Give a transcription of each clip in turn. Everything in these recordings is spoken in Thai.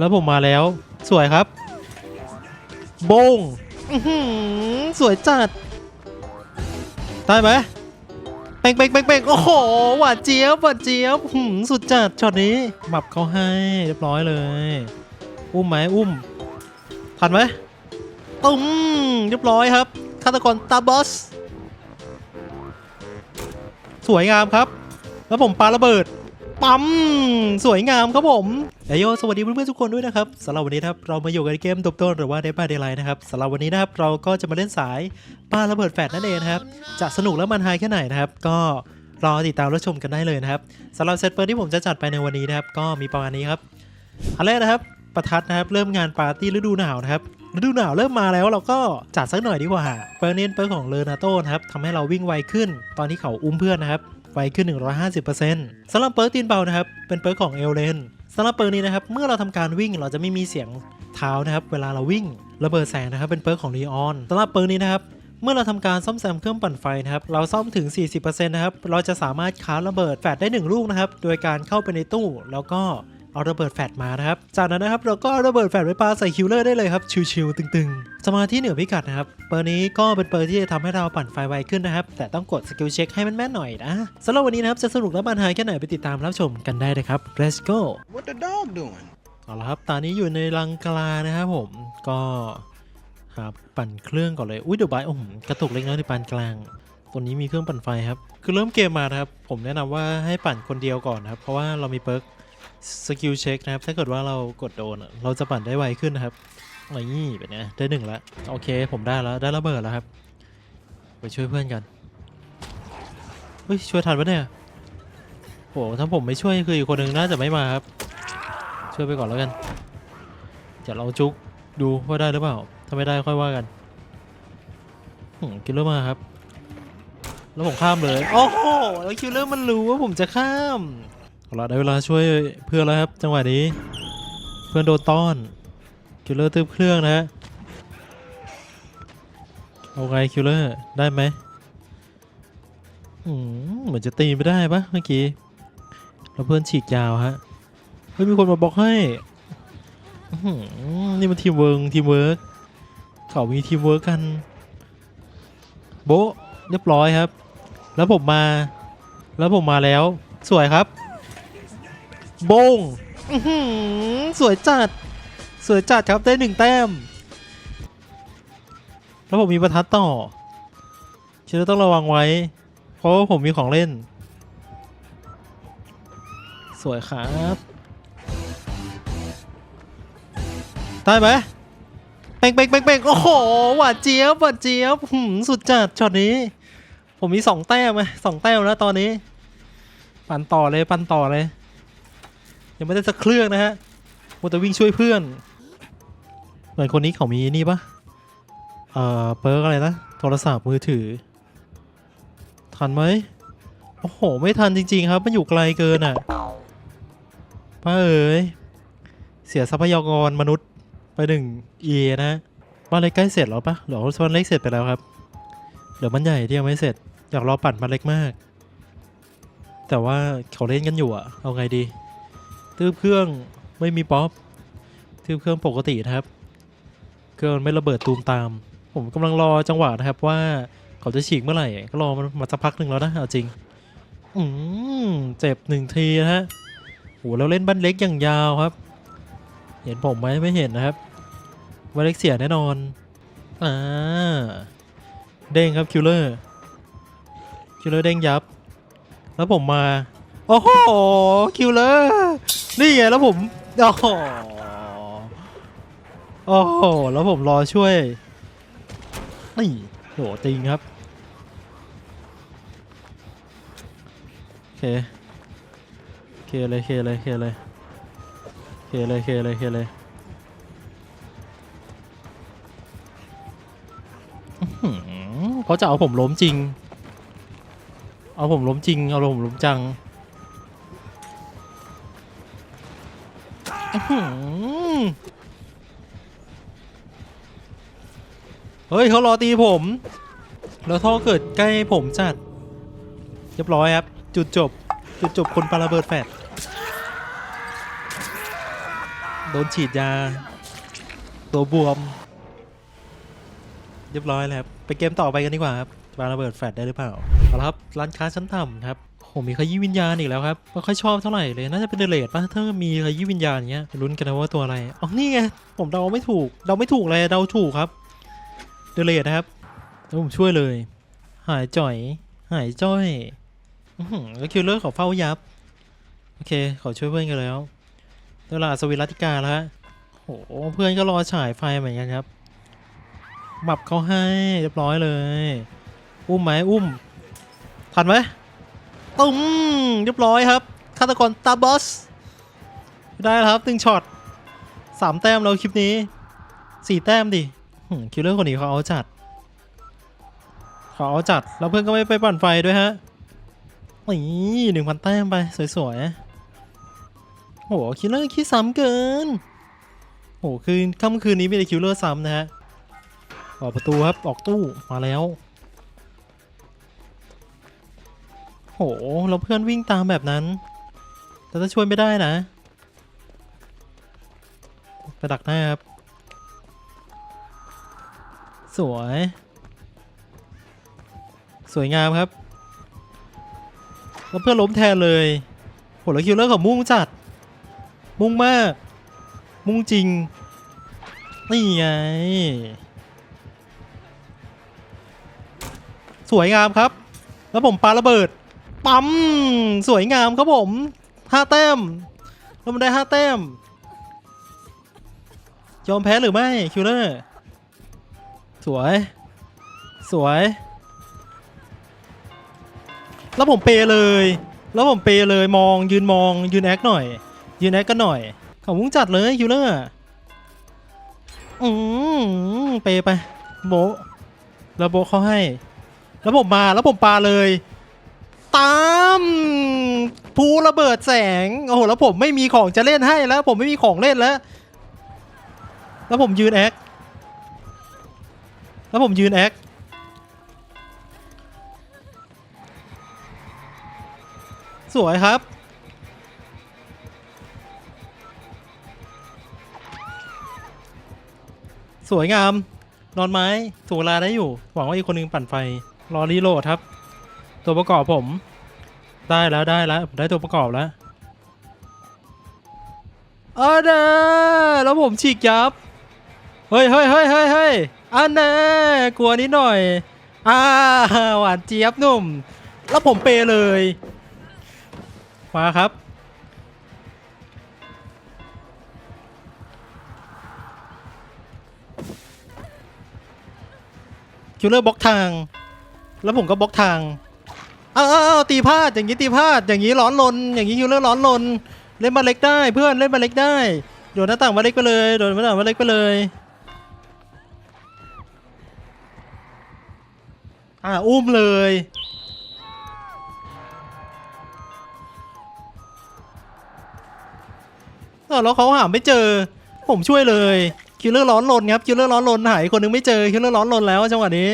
แล้วผมมาแล้ว สวยครับ โบงสวยจัด ได้ไหมเป่งเป่งเป่งเป่งโอ้โห หวานเจี๊ยบ หวานเจี๊ยบสุดจัด ช็อตนี้หมับเขาให้เรียบร้อยเลย อุ้มไหมอุ้ม ทันไหมตุ้มเรียบร้อยครับฆาตกรตาบอส สวยงามครับ แล้วผมปาระเบิด ปั๊มสวยงามครับผมเอโยสวัสดีเพื่อนๆทุกคนด้วยนะครับสำหรับวันนี้ครับเรามาอยู่กันในเกมตบต้นหรือว่าเดบ y เด y ไลท์นะครับสำหรับวันนี้นะครับเราก็จะมาเล่นสายปาระเบิดแฟลชนั่นเองนะครับจะสนุกและมันฮาแค่ไหนนะครับก็รอติดตามรับชมกันได้เลยนะครับสำหรับเซตเปิดที่ผมจะจัดไปในวันนี้นะครับก็มีประมาณนี้ครับอันแรกนะครับประทัดนะครับเริ่มงานปาร์ตี้ฤดูหนาวนะครับฤดูหนาวเริ่มมาแล้วเราก็จัดสักหน่อยดีกว่าเปิร์เน้นเปิร์ของเลอนาโต้นะครับทำให้เราวิ่งไวขึ้น ตอนที่เขาอุ้มเพื่อนนะครับ ไวขึ้น 150%สำหรับเปิร์กตีนเบานะครับ เป็นเปิร์กของเอลเลนสำหรับเปิร์กนี้นะครับ เมื่อเราทำการวิ่งเราจะไม่มีเสียงเท้านะครับ เวลาเราวิ่งระเบิดแสงนะครับ เป็นเปิร์กของลีออนสำหรับเปิร์กนี้นะครับ เมื่อเราทำการซ่อมแซมเครื่องปั่นไฟนะครับ เราซ่อมถึง 40%นะครับ เราจะสามารถค้าระเบิดแฟลชได้ 1 ลูกนะครับ โดยการเข้าไปในตู้แล้วก็ เอาระเบิดแฟลชมานะครับ จากนั้นนะครับเราก็เอาระเบิดแฟลชไปปาใส่คิวเลอร์ได้เลยครับชิวๆตึงๆ สมาธิเหนือพิกัดนะครับ เปอร์นี้ก็เป็นเปอร์ที่จะทำให้เราปั่นไฟไวขึ้นนะครับ แต่ต้องกดสกิลเช็คให้มันแม่นหน่อยนะสำหรับวันนี้นะครับจะสนุกและบันเทาแค่ไหนไปติดตามรับชมกันได้เลยครับ let's go What the dog doing? เอาละครับตอนนี้อยู่ในรังกลานะครับผมก็หาปั่นเครื่องก่อนเลยอุ้ยเดี๋ยวบายโอ้โหกระตุกเล็กน้อยในปานกลางตัวนี้มีเครื่องปั่นไฟครับ คือเริ่มเกมมานะครับ ผมแนะนำว่าให้ปั่นคนเดียวก่อนนะครับ เพราะว่าเรามีเปิร์ก สกิลเช็คนะครับ ถ้าเกิดว่าเรากดโดน เราจะปั่นได้ไวขึ้นนะครับนี่เป็นไงได้หนึ่งแล้วโอเค ผมได้แล้ว ได้ระเบิดแล้วครับ ไปช่วยเพื่อนกันเฮ้ย ช่วยทันปะเนี่ยโหถ้าผมไม่ช่วยคืออีกคนหนึ่งน่าจะไม่มาครับ ช่วยไปก่อนแล้วกันเดี๋ยวเราจุกดูว่าได้หรือเปล่า ถ้าไม่ได้ค่อยว่ากันหืมคิลเลอร์มาครับ แล้วผมข้ามเลย โอ้โห แล้วคิลเลอร์มันรู้ว่าผมจะข้าม เอาละได้เวลาช่วยเพื่อนแล้วครับจังหวะนี้ เพื่อนโดนต้อนคิลเลอร์ตืบเครื่องนะฮะเอาไงคิลเลอร์ได้ไหมเหมือนจะตีไม่ได้ปะเมื่อกี้แล้วเพื่อนฉีกยาวฮะเฮ้ยมีคนมาบล็อกให้นี่มันทีมเวิร์กทีมเวิร์กเขามีทีมเวิร์กกัน โบเรียบร้อยครับ แล้วผมมา แล้วผมมาแล้ว สวยครับ บงสวยจัด สวยจัดครับได้หนึ่งแต้ม แล้วผมมีประทัดต่อเชื่อต้องระวังไว้ เพราะว่าผมมีของเล่น สวยครับได้ไหมเป่งเป่งเป่งเป่งโอ้โห หวานเจี๊ยบ หวานเจี๊ยบหืมสุดจัดช็อตนี้ ผมมีสองแต้มไหมสองแต้มแล้วตอนนี้ ปั่นต่อเลย ปั่นต่อเลย ยังไม่ได้สักเครื่องนะฮะมัวแต่วิ่งช่วยเพื่อน เหมือนคนนี้เขามีนี่ปะเอ่อเปิร์กอะไรนะ โทรศัพท์มือถือ ทันไหมโอ้โห ไม่ทันจริง ๆ ครับ มันอยู่ไกลเกินอะป้าเอ๋ย เสียทรัพยากรมนุษย์ไปหนึ่งเอนะ บ้านเล็กใกล้เสร็จแล้วปะหรือว่าบ้านเล็กเสร็จไปแล้วครับเหลือบ้านใหญ่ที่ยังไม่เสร็จ อยากรอปั่นบ้านเล็กมาก แต่ว่าเขาเล่นกันอยู่อะเอาไงดี ทืบเครื่องไม่มีป๊อปทืบเครื่องปกตินะครับ เครื่องไม่ระเบิดตูมตาม ผมกำลังรอจังหวะนะครับว่าเขาจะฉีกเมื่อไหร่ ก็รอมันมาสักพักหนึ่งแล้วนะเอาจริง อืมเจ็บหนึ่งทีนะฮะโหเราเล่นบ้านเล็กอย่างยาวครับ เห็นผมไหมไม่เห็นนะครับบ้านเล็กเสียแน่นอนอ่าเด้งครับคิวเลอร์คิวเลอร์เด้งยับ แล้วผมมา โอ้โหคิวเลอร์ นี่ไงแล้วผมโอ้โหโอ้โหแล้วผมรอช่วยนี่โหจริงครับโอเคเคเลยเคเลยเคเลยเคเลยเคเลยเคเลยเขาจะเอาผมล้มจริง เอาผมล้มจริง เอาผมล้มจัง เฮ้ยเขารอตีผม แล้วท่อเกิดใกล้ผมจัดเรียบร้อยครับ จุดจบ จุดจบคนปาระเบิดแฟดโดนฉีดยา ตัวบวม เรียบร้อยแล้วครับ ไปเกมต่อไปกันดีกว่าครับวาระเบิดแฟลชได้หรือเปล่าเอาละครับร้านค้าชั้นต่ำครับ โหมีขยี้วิญญาณอีกแล้วครับไม่ค่อยชอบเท่าไหร่เลยน่าจะเป็นเดเลดป่ะถ้ามีขยี้วิญญาณอย่างเงี้ยลุ้นกันนะว่าตัวอะไรอ๋อนี่ไงผมเดาไม่ถูกเดาไม่ถูกเลยเดาถูกครับเดเลดนะครับแล้วผมช่วยเลย หายจ่อย หายจ้อยอื้อหือแล้วคิวเลอร์เขาเฝ้ายับโอเคขอช่วยเพื่อนกันแล้วเวลาสวิรัติกาแล้วฮะโหเพื่อนก็รอฉายไฟเหมือนกันครับหมับเขาให้เรียบร้อยเลย อุ้มไหมอุ้มทันไหม ตุ้มเรียบร้อยครับฆาตกรตาบอส ได้แล้วครับตึงช็อตสามแต้มแล้วคลิปนี้สี่แต้มดิคิลเลอร์คนนี้เขาเอาจัดเขาเอาจัด แล้วเพื่อนก็ไม่ไปปั่นไฟด้วยฮะนี่หนึ่งพันแต้มไป สวยๆโหคิลเลอร์ขี้ซ้ำเกินโหคืนค่ำคืนนี้มีแต่คิลเลอร์ซ้ำนะฮะออกประตูครับ ออกตู้มาแล้ว หแล้วเพื่อนวิ่งตามแบบนั้น แต่ถ้าช่วยไม่ได้นะไปดักหน้าครับ สวย สวยงามครับ แล้วเพื่อนล้มแทนเลยโหแล้วคิวเลอร์ของมุ่งจัด มุ่งมาก มุ่งจริง นี่ไง สวยงามครับ แล้วผมปาระเบิด ปั๊มสวยงามครับผมห้าแต้มแล้วมันได้ห้าแต้ม ยอมแพ้หรือไม่คิวเลอร์สวย สวย แล้วผมเปเลย แล้วผมเปเลยมองยืนมองยืนแอคหน่อย ยืนแอคกันหน่อยเขามุ้งจัดเลยคิวเลอร์อืมเปไปโบแล้วโบเขาให้ แล้วผมมาแล้วผมปาเลย ตามภูระเบิดแสง โอ้โห แล้วผมไม่มีของจะเล่นให้แล้ว ผมไม่มีของเล่นแล้ว แล้วผมยืนแอค แล้วผมยืนแอค สวยครับ สวยงาม นอนไม้ถูกเวลาได้อยู่ หวังว่าอีกคนนึงปั่นไฟ รอรีโหลดครับ ตัวประกอบผม ได้แล้วได้แล้วผมได้ตัวประกอบแล้วเออเด้อแล้วผมฉีกยับ เฮ้ยเฮ้ยเฮ้ยเฮ้ยเฮ้ยอันแน่กลัวนิดหน่อย อ่าหวานเจี๊ยบหนุ่ม แล้วผมเปเลย มาครับ คิวเลอร์บล็อกทาง แล้วผมก็บล็อกทาง อ้าวอ้าวอ้าตีพลาดอย่างนี้ตีพลาดอย่างนี้ร้อนลน อย่างนี้คิวเลอร์ร้อนลน เล่นมาเล็กได้เพื่อนเล่นมาเล็กได้โดดหน้าต่างมาเล็กไปเลยโดดหน้าต่างมาเล็กไปเลยอ่าอุ้มเลยอ้าวแล้วเขาหาไม่เจอ ผมช่วยเลยคิลเลอร์ร้อนลนครับคิลเลอร์ร้อนลนหายคนนึงไม่เจอคิลเลอร์ร้อนลนแล้วจังหวะนี้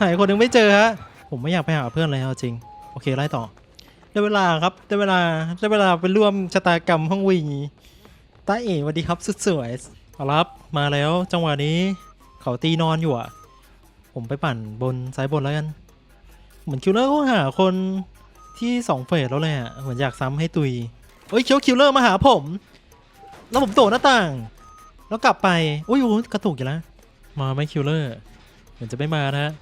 หายคนนึงไม่เจอฮะ ผมไม่อยากไปหาเพื่อนเลยเอาจริง โอเคไล่ต่อ ได้เวลาครับ ได้เวลา ได้เวลาไปร่วมชะตากรรมห้องวิงตาเอ๋สวัสดีครับสุดสวยเอาละครับมาแล้วจังหวะนี้เขาตีนอนอยู่อะ ผมไปปั่นบนซ้ายบนแล้วกัน เหมือนคิลเลอร์ก็หาคนที่สองเฟสแล้วเลยอะ เหมือนอยากซ้ำให้ตุยเอ้ยเคียวคิลเลอร์มาหาผม แล้วผมโดดหน้าต่าง แล้วกลับไปอุ้ยอุ๊ยกระตุกอยู่แล้ว มาไหมคิลเลอร์ เหมือนจะไม่มานะฮะ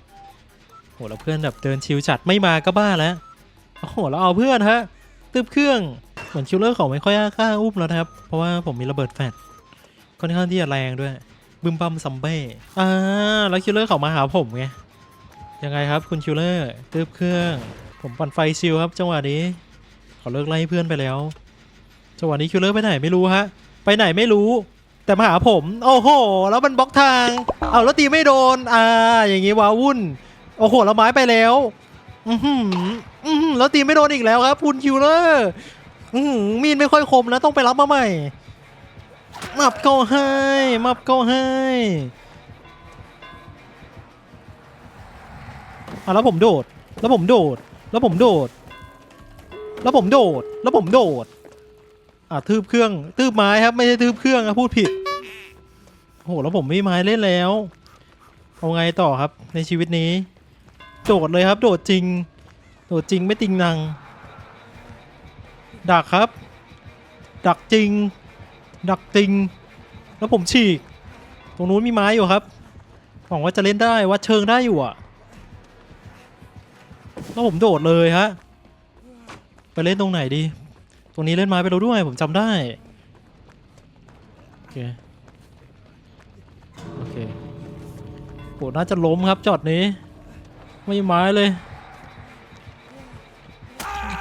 โหแล้วเพื่อนแบบเดินชิวจัดไม่มาก็บ้าแล้วโอ้โหแล้วเอาเพื่อนฮะตึบเครื่องเหมือนคิลเลอร์เขาไม่ค่อยกล้าอุ้มแล้วนะครับ เพราะว่าผมมีระเบิดแฟลชค่อนข้างที่จะแรงด้วยบึมบัมซัมเบ้อ่าแล้วคิลเลอร์เขามาหาผมไงยังไงครับคุณคิลเลอร์ตืบเครื่อง ผมปั่นไฟชิลครับ จังหวะนี้เขาเลิกไล่เพื่อนไปแล้วจังหวะนี้คิลเลอร์ไปไหนไม่รู้ฮะไปไหนไม่รู้ แต่มาหาผม โอ้โห แล้วมันบล็อกทาง เอาแล้วตีไม่โดนอ่าอย่างงี้ว้าวุ่น โอ้โหแล้วไม้ไปแล้ว อือหืออือหือแล้วตีไม่โดนอีกแล้วครับคุณคิลเลอร์อือหือมีดไม่ค่อยคมนะต้องไปรับมาใหม่ มับก็ให้มับก็ให้อะแล้วผมโดด แล้วผมโดด แล้วผมโดด แล้วผมโดด แล้วผมโดด อ่าทืบเครื่อง ทืบไม้ครับ ไม่ใช่ทืบเครื่องนะพูดผิด โอ้โห แล้วผมไม่มีไม้เล่นแล้ว เอาไงต่อครับในชีวิตนี้ โดดเลยครับ โดดจริง โดดจริงไม่ติงนังดักครับ ดักจริง ดักจริง แล้วผมฉีก ตรงนู้นมีไม้อยู่ครับหวังว่าจะเล่นได้วัดเชิงได้อยู่อะแล้วผมโดดเลยฮะไปเล่นตรงไหนดี ตรงนี้เล่นไม้ไปแล้วด้วยผมจำได้โอเคโอเคโหน่าจะล้มครับจอดนี้ ไม่มีไม้เลย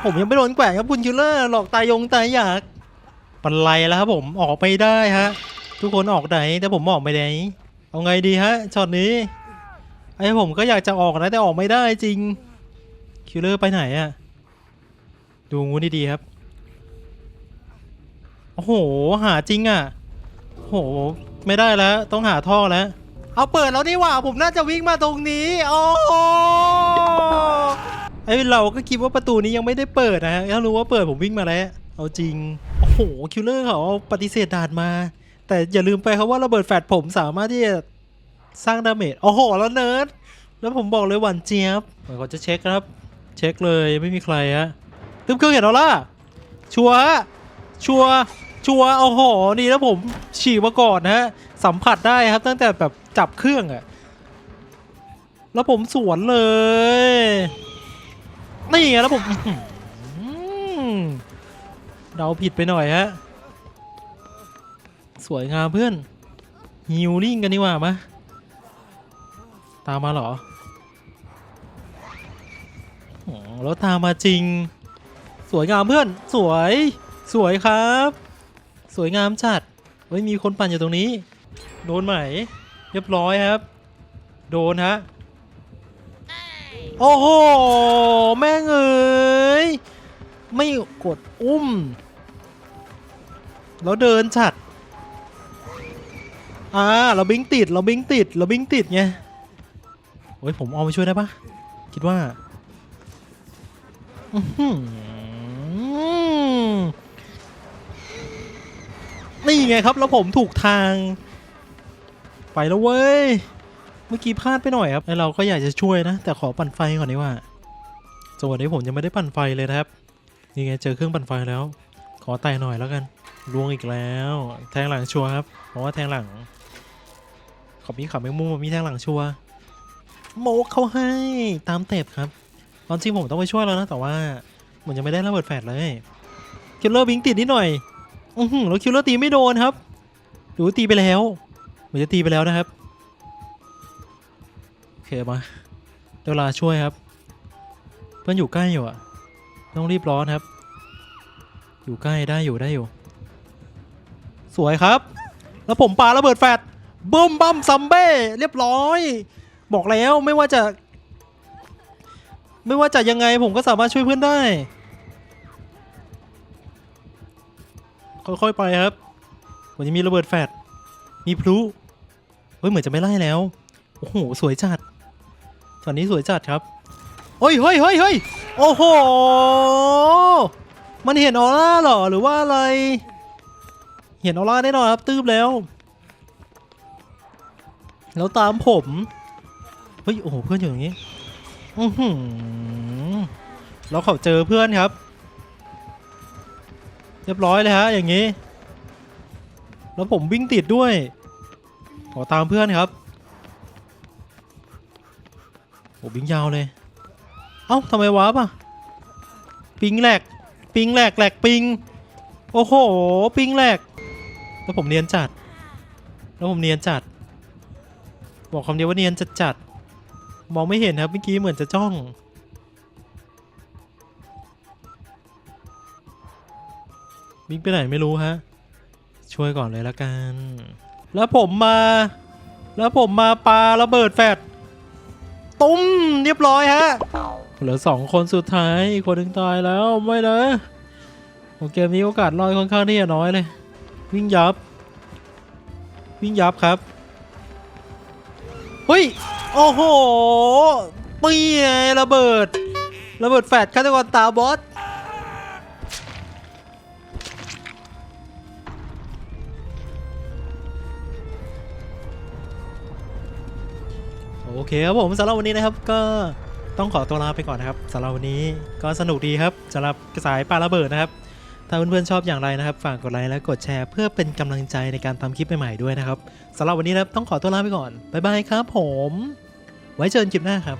ผมยังไม่โดนแกว่งครับคุณคิลเลอร์หลอกตายยงตายอยากปันไลแล้วครับผมออกไปได้ฮะ ทุกคนออกไหนแต่ผมออกไม่ได้เอาไงดีฮะช็อตนี้ไอ้ผมก็อยากจะออกนะแต่ออกไม่ได้จริงคิลเลอร์ไปไหนอะดูงูดีๆครับโอ้โหหาจริงอะโอ้โหไม่ได้แล้วต้องหาท่อแล้ว เอาเปิดแล้วนี่หว่า ผมน่าจะวิ่งมาตรงนี้ โอ้โหไอเราก็คิดว่าประตูนี้ยังไม่ได้เปิดนะฮะถ้ารู้ว่าเปิดผมวิ่งมาแล้ว เอาจริง โอ้โห คิลเลอร์เขาปฏิเสธด่านมา แต่อย่าลืมไปครับว่าระเบิดแฟลชผมสามารถที่จะสร้างดาเมจ โอ้โห แล้วเนิร์ด แล้วผมบอกเลยหวานเจี๊ยบเหมือนเขาจะเช็คครับ เช็คเลยไม่มีใครฮะตึ้มเครื่องเห็นเอาล่ะชัวร์ชัวร์ ชัวร์โอ้โหนี่แล้วผมฉีกมาก่อนนะฮะสัมผัสได้ครับตั้งแต่แบบจับเครื่องอะแล้วผมสวนเลยนี่ไงแล้วผมเดาผิดไปหน่อยฮะสวยงามเพื่อนฮิลลิ่งกันนี่ว่ามะตามมาเหรอแล้วตามมาจริง สวยงามเพื่อนสวยสวยครับ สวยงามจัดเฮ้ยมีคนปั่นอยู่ตรงนี้ โดนไหม เรียบร้อยครับ โดนฮะ โอ้โห แม่งเอ้ย ไม่กดอุ้ม แล้วเดินจัด อ่า เราบิงติด เราบิงติด เราบิงติดไง โอ้ยผมเอาไปช่วยได้ปะคิดว่า อื้อหือ นี่ไงครับ แล้วผมถูกทาง ไปแล้วเว้ย เมื่อกี้พลาดไปหน่อยครับไอเราก็อยากจะช่วยนะ แต่ขอปั่นไฟก่อนดีกว่าจังหวะนี้ผมยังไม่ได้ปั่นไฟเลยนะครับ นี่ไงเจอเครื่องปั่นไฟแล้ว ขอไต่หน่อยแล้วกันลวงอีกแล้ว แทงหลังชัวร์ครับ เพราะว่าแทงหลัง ขอบมีขับแมงมุมมีแทงหลังชัวโมกเขาให้ตามเต็บครับ ตอนจริงผมต้องไปช่วยแล้วนะ แต่ว่าเหมือนยังไม่ได้ระเบิดแฟลชเลยคิลเลอร์บิงติดนิดหน่อย อือหือแล้วคิลเลอร์ตีไม่โดนครับหรือตีไปแล้วเหมือนจะตีไปแล้วนะครับโอเคมาเวลาช่วยครับ เพื่อนอยู่ใกล้อยู่อะต้องรีบร้อนครับ อยู่ใกล้ได้อยู่ได้อยู่ สวยครับ แล้วผมปาระเบิดแฟลชบึ้มบั้มซัมเบ้เรียบร้อย บอกแล้วไม่ว่าจะ ไม่ว่าจะยังไงผมก็สามารถช่วยเพื่อนได้ ค่อยๆไปครับผมจะมีระเบิดแฟดมีพลุเฮ้ยเหมือนจะไม่ไล่แล้วโอ้โหสวยจัดตอนนี้สวยจัดครับเฮ้ยเฮ้ยเฮ้ยเฮ้ยโอ้โหมันเห็นออร่าเหรอหรือว่าอะไร เห็นออร่าแน่นอนครับตืบแล้ว แล้วตามผมเฮ้ยโอ้โหเพื่อนอยู่อย่างนี้อือหือแล้วเขาเจอเพื่อนครับ เรียบร้อยเลยฮะอย่างนี้ แล้วผมวิ่งติดด้วย ขอตามเพื่อนครับโอ้บิงยาวเลย เอ้าทำไมวาร์ปอะ ปิงแหลก ปิงแหลกแหลกปิง โอ้โห ปิงแหลก แล้วผมเนียนจัด แล้วผมเนียนจัด บอกคำเดียวว่าเนียนจัดจัด มองไม่เห็นครับเมื่อกี้เหมือนจะจ้อง วิ่งไปไหนไม่รู้ฮะ ช่วยก่อนเลยละกัน แล้วผมมา แล้วผมมาปาระเบิดแฟดตุ้มเรียบร้อยฮะ เหลือสองคนสุดท้ายอีกคนหนึ่งตายแล้วไม่นะโอเกมนี้โอกาสรอดค่อนข้างที่จะน้อยเลย วิ่งยับ วิ่งยับครับเฮ้ยโอ้โหปีไงระเบิด ระเบิดแฟดฆาตกรตาบอส เคครับผมสำหรับวันนี้นะครับก็ต้องขอตัวลาไปก่อนนะครับสำหรับวันนี้ก็สนุกดีครับสำหรับสายปาระเบิดนะครับ ถ้าเพื่อนๆชอบอย่างไรนะครับ ฝากกดไลค์และกดแชร์เพื่อเป็นกำลังใจในการทำคลิปใหม่ๆด้วยนะครับสำหรับวันนี้นะครับต้องขอตัวลาไปก่อนบ๊ายบายครับ ผม ไว้เจอกันคลิปหน้าครับ